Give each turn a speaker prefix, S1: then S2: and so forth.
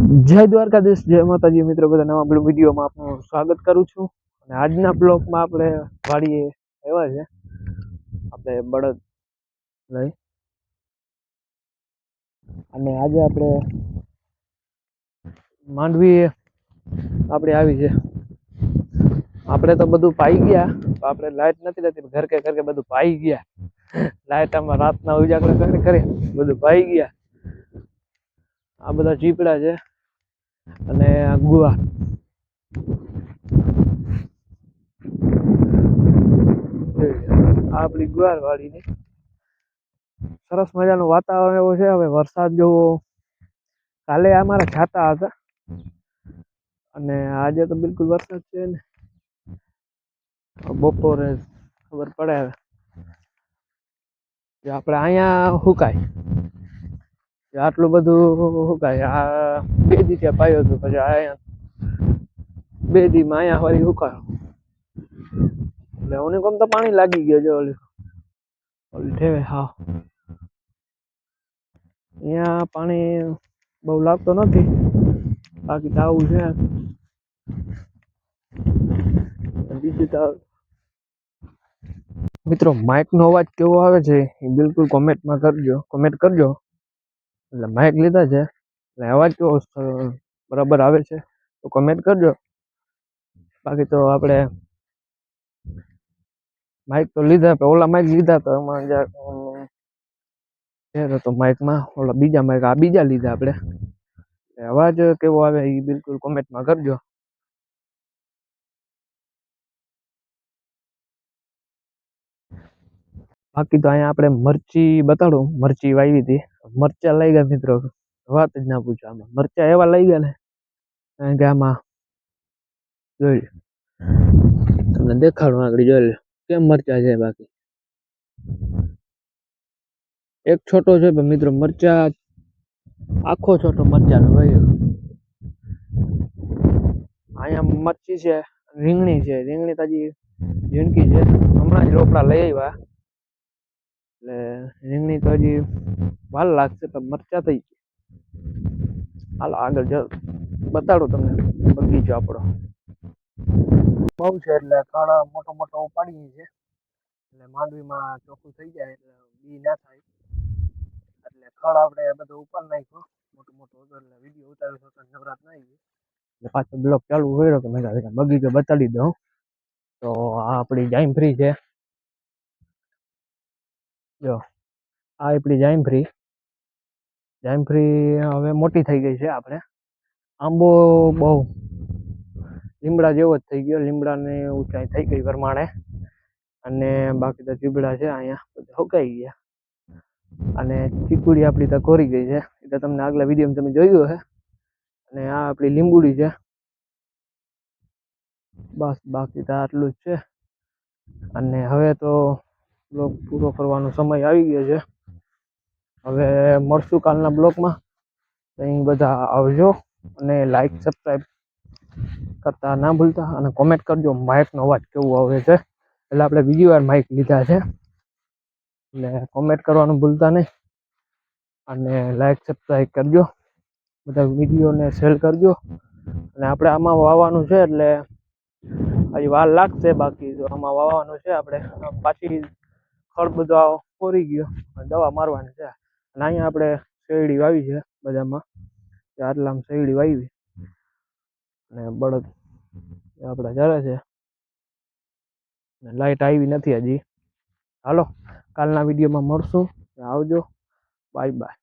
S1: જય દ્વારકાધીશ, જય માતાજી. મિત્રો, બધા નવા બ્લોગ વિડીયોમાં આપનું સ્વાગત કરું છું. અને આજના બ્લોગમાં આપણે વાડીએ એવા છે. આપણે બળદ લઈ. અને આજે આપણે માંડવી આપણે આવી છે. આપણે તો બધું પાઈ ગયા આપણે લાઇટ નથી રહેતી ઘર કે ઘર કે બધું પાઈ ગયા. લાઇટ આમાં રાતના ઉજાગરા કરી બધું પાઈ ગયા. આ બધા ચીપડા છે. અને ગુવા આપણી ગુવાર વાળીની સરસ મજાનું વાતાવરણ એવું છે. હવે વરસાદ જેવો કાલે અમારા જાતા હતા. અને આજે તો બિલકુલ વરસાદ છે ને. બપોરે ખબર પડે હવે. આપણે અહીંયા સુકાય કે આટલું બધું સુકાય આ બે દી ત્યાં પાયો હતો પછી અહીંયા બે દીમાં અહીંયા વાળી સુકાયો એટલે ઓની કોમ તો પાણી લાગી ગયો છે ઓલી. ઓલી ઠેવે, હા. અહીંયા પાણી બહુ લાગતો નથી. બાકી તો આવું છે. બીજું તો મિત્રો માઇકનો અવાજ કેવો આવે છે એ બિલકુલ કોમેન્ટમાં કરજો કોમેન્ટ કરજો. એટલે માઇક લીધા છે. એટલે અવાજ કેવો બરાબર આવે છે? તો કમેન્ટ કરજો. બાકી તો આપણે માઇક તો લીધા ઓલા માઇક લીધા તો એમાં ફેર હતો માઇકમાં ઓલા બીજા માઇક આ બીજા લીધા આપણે અવાજ કેવો આવે એ બિલકુલ કોમેન્ટમાં કરજો. બાકી તો અહીંયા આપણે મરચી બતાડું. મરચી વાવી હતી. મરચા લઈ ગયા મિત્રો. વાત જ ના પૂછો આમાં. મરચા એવા લઈ ગયા ને. કારણ કે આમાં જોઈ. તમને દેખાડું આગળ, જોઈ લો કેમ મરચા છે બાકી? એક છોટો છે પણ મિત્રો મરચા આખો છોટો મરચાનો ભાઈ અહીંયા મરચી છે, રીંગણી છે. રીંગણી તાજી જિંદગી છે. હમણાં જ રોપડા લઈ આવ્યા. એટલે રીંગણી તો હજી વાર લાગશે તો મરચા થઈ ગયા હાલો આગળ જ બતાડું તમને બગીચો આપણો. બહુ છે એટલે કાળા મોટો મોટો ઉપાડીએ છે. એટલે માંડવીમાં ચોખ્ખું થઈ જાય એટલે બી ના થાય. એટલે ખડ આપણે બધું ઉપર નાખ્યો મોટો મોટો હતું એટલે વીડિયો ઉતાર્યો હતો નવરાત ના આવી. એટલે પાછો બ્લોક ચાલુ કર્યો કે મેં બગીચો બતાડી દઉં. તો આ આપણી જાઈમ ફ્રી છે. જો, આ આપણી જાઈમ ફ્રી હવે મોટી થઈ ગઈ છે આપણે. આંબો બહુ લીમડા જેવો જ થઈ ગયો. લીમડાની ઊંચાઈ થઈ ગઈ પ્રમાણે. અને બાકી તો ચીબડા છે અહીંયા, બધા હોકાઈ ગયા. અને ચીકુડી આપણી તો કોરી ગઈ છે. એ તો તમને આગલા વિડીયોમાં તમે જોયું હશે. અને આ આપણી લીંબુડી છે. બસ બાકી તો આટલું જ છે. અને હવે તો બ્લોગ પૂરો કરવાનો સમય આવી ગયો છે. હવે મળશું કાલના બ્લોગમાં અહીં બધા આવજો અને લાઈક સબસ્ક્રાઈબ કરતા ના ભૂલતા અને કોમેન્ટ કરજો માઇકનો અવાજ કેવો આવે છે. એટલે આપણે બીજી વાર માઇક લીધા છે. એટલે કોમેન્ટ કરવાનું ભૂલતા નહીં. અને લાઈક સબસ્ક્રાઈબ કરજો. બધા વિડીયોને શેર કરજો. અને આપણે આમાં વાવવાનું છે એટલે હજી વાર લાગશે બાકી આમાં વાવવાનું છે આપણે. પાછી ખડ બધો કોરી ગયો. દવા મારવાની છે. અને અહીંયા આપણે શેરડી વાવી છે બધામાં. આટલામાં શેરડી વાવી. અને બળદ આપણે જરે છે. લાઈટ આવી નથી હજી. હાલો, કાલના વિડીયોમાં મળશું. આવજો. Bye bye.